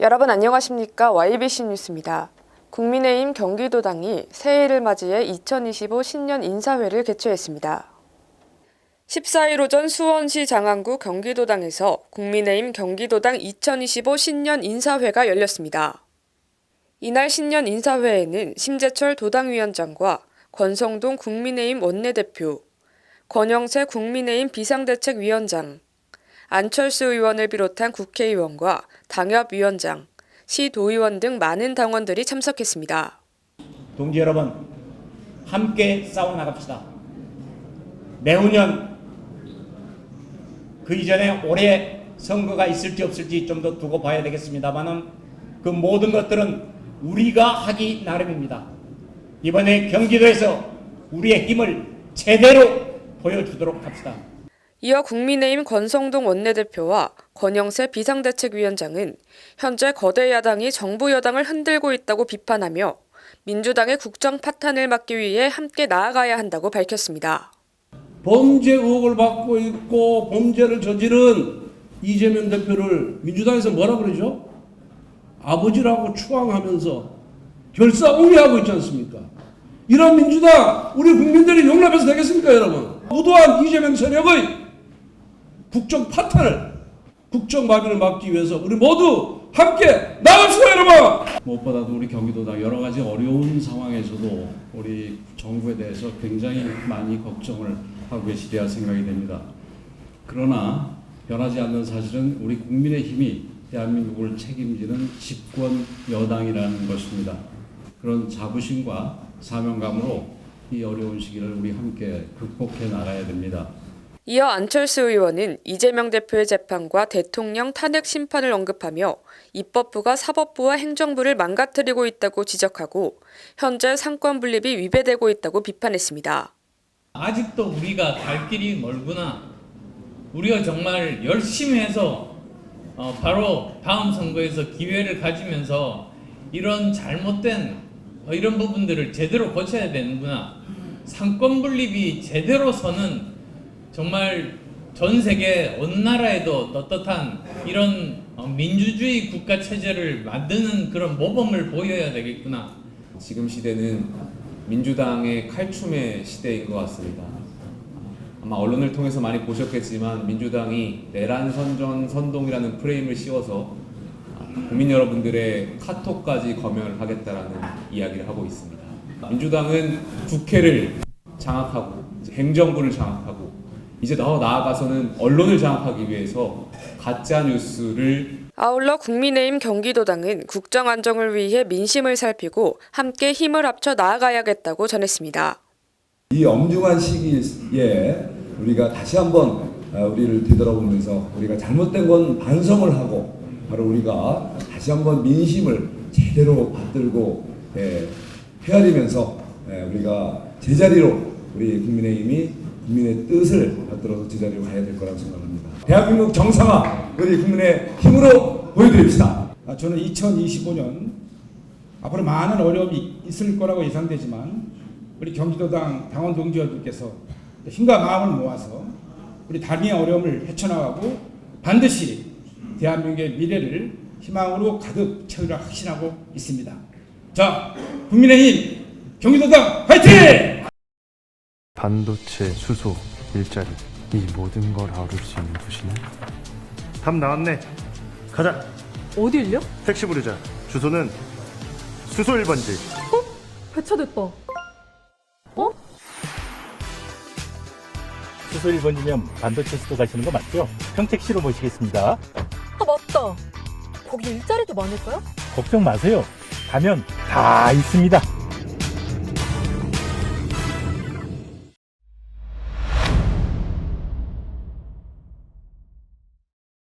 여러분 안녕하십니까? YBC 뉴스입니다. 국민의힘 경기도당이 새해를 맞이해 2025 신년 인사회를 개최했습니다. 14일 오전 수원시 장안구 경기도당에서 국민의힘 경기도당 2025 신년 인사회가 열렸습니다. 이날 신년 인사회에는 심재철 도당위원장과 권성동 국민의힘 원내대표, 권영세 국민의힘 비상대책위원장, 안철수 의원을 비롯한 국회의원과 당협위원장, 시도의원 등 많은 당원들이 참석했습니다. 동지 여러분, 함께 싸워 나갑시다. 내후년 그 이전에 올해 선거가 있을지 없을지 좀 더 두고 봐야 되겠습니다만은 그 모든 것들은 우리가 하기 나름입니다. 이번에 경기도에서 우리의 힘을 제대로 보여주도록 합시다. 이어 국민의힘 권성동 원내대표와 권영세 비상대책위원장은 현재 거대 야당이 정부 여당을 흔들고 있다고 비판하며 민주당의 국정 파탄을 막기 위해 함께 나아가야 한다고 밝혔습니다. 범죄 의혹을 받고 있고 범죄를 저지른 이재명 대표를 민주당에서 뭐라 그러죠? 아버지라고 추앙하면서 결사옹위하고 있지 않습니까? 이런 민주당 우리 국민들이 용납해서 되겠습니까 여러분? 무도한 이재명 세력의 국정 파탄을 국정 마비를 막기 위해서 우리 모두 함께 나갑시다 여러분! 무엇보다도 우리 경기도당 여러 가지 어려운 상황에서도 우리 정부에 대해서 굉장히 많이 걱정을 하고 계시리라 생각이 됩니다. 그러나 변하지 않는 사실은 우리 국민의 힘이 대한민국을 책임지는 집권 여당이라는 것입니다. 그런 자부심과 사명감으로 이 어려운 시기를 우리 함께 극복해 나가야 됩니다. 이어 안철수 의원은 이재명 대표의 재판과 대통령 탄핵 심판을 언급하며 입법부가 사법부와 행정부를 망가뜨리고 있다고 지적하고 현재 상권 분립이 위배되고 있다고 비판했습니다. 아직도 우리가 갈 길이 멀구나. 우리가 정말 열심히 해서 어, 바로 다음 선거에서 기회를 가지면서 이런 잘못된 어, 이런 부분들을 제대로 고쳐야 되는구나. 상권 분립이 제대로 서는 정말 전 세계 어느 나라에도 떳떳한 이런 어, 민주주의 국가 체제를 만드는 그런 모범을 보여야 되겠구나. 지금 시대는 민주당의 칼춤의 시대인 것 같습니다. 아마 언론을 통해서 많이 보셨겠지만 민주당이 내란 선전 선동이라는 프레임을 씌워서 국민 여러분들의 카톡까지 검열하겠다라는 이야기를 하고 있습니다. 민주당은 국회를 장악하고 행정부를 장악하고 이제 더 나아가서는 언론을 장악하기 위해서 가짜 뉴스를 아울러 국민의힘 경기도당은 국정 안정을 위해 민심을 살피고 함께 힘을 합쳐 나아가야겠다고 전했습니다. 이 엄중한 시기에 우리가 다시 한번 어, 우리를 뒤돌아보면서 우리가 잘못된 건 반성을 하고 바로 우리가 다시 한번 민심을 제대로 받들고 예, 헤아리면서 예, 우리가 제자리로 우리 국민의힘이 국민의 뜻을 받들어서 제자리로 가야 될 거라고 생각합니다. 대한민국 정상화 우리 국민의 힘으로 보여드립시다. 아, 저는 2025년 앞으로 많은 어려움이 있을 거라고 예상되지만 우리 경기도당 당원 동지들께서 힘과 마음을 모아서 우리 당의 어려움을 헤쳐나가고 반드시 대한민국의 미래를 희망으로 가득 채우려 확신하고 있습니다. 자, 국민의힘 경기도당 화이팅! 반도체, 수소, 일자리 이 모든 걸 아우를 수 있는 도시는 답 나왔네 가자 어딜요? 택시 부르자 주소는 수소 1번지 배차됐다. 어? 수소 1번이면 반도체 수도 가시는 거 맞죠? 평택시로 모시겠습니다. 아 맞다. 거기 일자리도 많을까요? 걱정 마세요. 가면 다 있습니다.